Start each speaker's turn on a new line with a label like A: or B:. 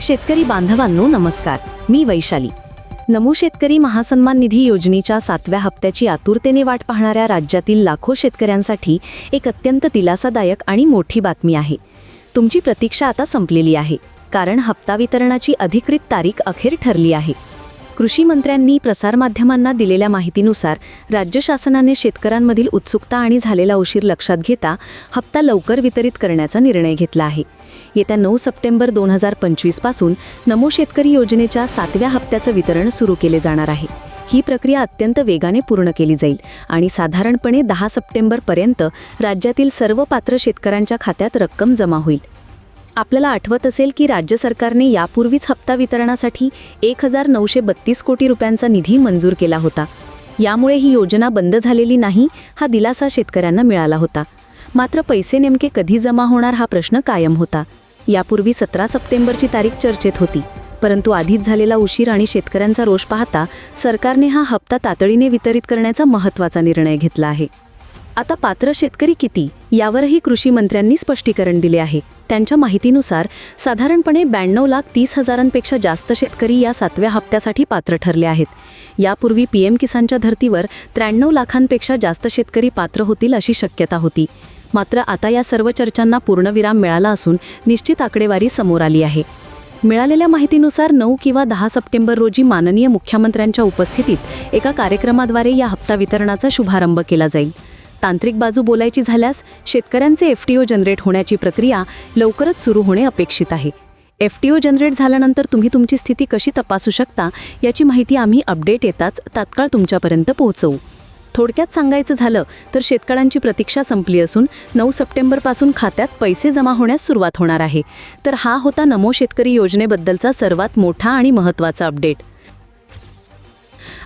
A: शेतकरी बांधवांनो नमस्कार. मी वैशाली. नमो शेतकरी महासन्मान निधी योजनेच्या सातव्या हप्त्याची आतुरतेने वाट पाहणाऱ्या राज्यातील लाखो शेतकऱ्यांसाठी एक अत्यंत दिलासादायक आणि मोठी बातमी आहे. तुमची प्रतीक्षा आता संपलेली आहे. कारण हप्ता वितरणाची अधिकृत तारीख अखेर ठरली आहे. कृषी मंत्र्यांनी प्रसारमाध्यमांना दिलेल्या माहितीनुसार राज्य शासनाने शेतकऱ्यांमधील उत्सुकता आणि झालेला उशीर लक्षात घेता हप्ता लवकर वितरित करण्याचा निर्णय घेतला आहे. येत्या नऊ सप्टेंबर दोन हजार पंचवीसपासून नमो शेतकरी योजनेच्या सातव्या हप्त्याचं वितरण सुरू केले जाणार आहे. ही प्रक्रिया अत्यंत वेगाने पूर्ण केली जाईल आणि साधारणपणे दहा सप्टेंबरपर्यंत राज्यातील सर्व पात्र शेतकऱ्यांच्या खात्यात रक्कम जमा होईल. आपल्याला आठवत असेल की राज्य सरकारने यापूर्वीच हप्ता वितरणासाठी एक हजार नऊशे बत्तीस कोटी रुपयांचा निधी मंजूर केला होता. यामुळे ही योजना बंद झालेली नाही हा दिलासा शेतकऱ्यांना मिळाला होता. मात्र पैसे नेमके कधी जमा होणार हा प्रश्न कायम होता. यापूर्वी सतरा सप्टेंबरची तारीख चर्चेत होती. परंतु आधीच झालेला उशीर आणि शेतकऱ्यांचा रोष पाहता सरकारने हा हप्ता तातडीने वितरित करण्याचा महत्त्वाचा निर्णय घेतला आहे. आता पात्र शेतकरी किती यावरही कृषी मंत्र्यांनी स्पष्टीकरण दिले आहे. त्यांच्या माहितीनुसार साधारणपणे ब्याण्णव लाख तीस हजारांपेक्षा जास्त शेतकरी या सातव्या हप्त्यासाठी पात्र ठरले आहेत. यापूर्वी पीएम किसानच्या धर्तीवर त्र्याण्णव लाखांपेक्षा जास्त शेतकरी पात्र होतील अशी शक्यता होती. मात्र आता या सर्व चर्चांना पूर्णविराम मिळाला असून निश्चित आकडेवारी समोर आली आहे. मिळालेल्या माहितीनुसार नऊ किंवा दहा सप्टेंबर रोजी माननीय मुख्यमंत्र्यांच्या उपस्थितीत एका कार्यक्रमाद्वारे या हप्ता वितरणाचा शुभारंभ केला जाईल. तांत्रिक बाजू बोलायची झाल्यास शेतकऱ्यांचे एफ टी ओ जनरेट होण्याची प्रक्रिया लवकरच सुरू होणे अपेक्षित आहे. एफ टी ओ जनरेट झाल्यानंतर तुम्ही तुमची स्थिती कशी तपासू शकता याची माहिती आम्ही अपडेट येताच तात्काळ तुमच्यापर्यंत पोहोचवू. थोडक्यात सांगायचं झालं तर शेतकऱ्यांची प्रतीक्षा संपली असून नऊ सप्टेंबरपासून खात्यात पैसे जमा होण्यास सुरुवात होणार आहे. तर हा होता नमो शेतकरी योजनेबद्दलचा सर्वात मोठा आणि महत्त्वाचा अपडेट.